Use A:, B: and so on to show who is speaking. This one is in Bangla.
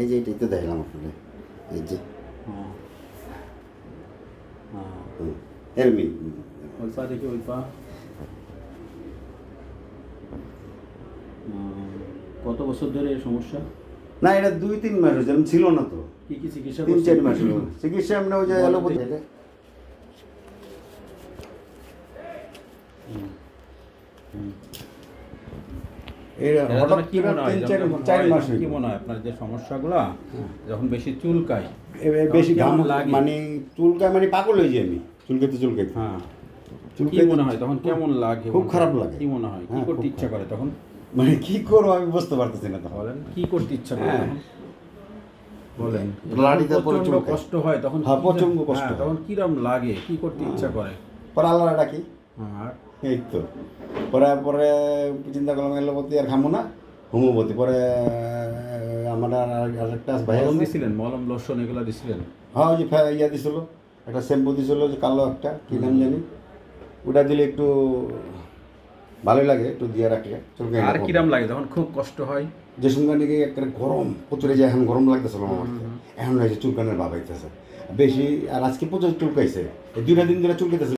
A: এই যে এটাই তো দেখলাম আপনাকে। এই যে।
B: হ্যাঁ। ওই পা দেখি ওই পা। উম, কত বছর ধরে এই সমস্যা?
A: না এটা দুই তিন মাস হয়েছে ছিল না তো।
B: কি কি চিকিৎসা
A: তিন? চার মাস চিকিৎসা এমনি ওই যে অ্যালোপ্যাথি।
B: হুম, হুম। কি মনে হয়? যখন
A: চার
B: হয়,
A: মাস
B: তখন কি মনে হয় আপনার যে সমস্যাগুলো যখন বেশি চুলকায়?
A: বেশি ঘাম
B: লাগে?
A: মানে চুলকায় মানে পাগল হয়ে যাই আমি চুলকাতে চুলকাতে
B: হ্যাঁ। মনে হয়? তখন কেমন লাগে?
A: খুব খারাপ লাগে।
B: কি মনে হয়? কি
A: হ্যাঁ,
B: করতে ইচ্ছা করে তখন?
A: মানে কি করব আমি বুঝতে পারতেছি না তখন।
B: বলেন কি করতে ইচ্ছা করে
A: হ্যাঁ।
B: বলেন।
A: প্রচণ্ড
B: কষ্ট হয় তখন
A: হ্যাঁ, প্রচণ্ড কষ্ট
B: হ্যাঁ, তখন কিরম লাগে? কি করতে ইচ্ছা করে?
A: পরে আল্লাহ ডাকি।
B: হ্যাঁ, আর
A: এই তো। পরে পরে চিন্তা করলাম এলোপতি আর খামো না হোমিওপতি পরে আমার আর- আরেকটা ভাই
B: দিছিলেন মলম লোশন এগুলো দিছিলেন
A: হ্যাঁ ওই যে ইয়া দিছিল একটা শ্যাম্পু দিছিল যে কালো একটা কী নাম জানি ওটা দিলে একটু ভালোই লাগে একটু দিয়ে রাখলে চুলকে
B: আর কিরম লাগে তখন খুব কষ্ট হয়
A: যে সঙ্গে নাকি একটা গরম প্রচুরে যে এখন গরম লাগতেছিল আমার এখন হয়েছে চুলকানের ভাব বেশি আর আজকে প্রচুর চুলকাইছে দুইটা দিন ধরে চুলকাইতেছে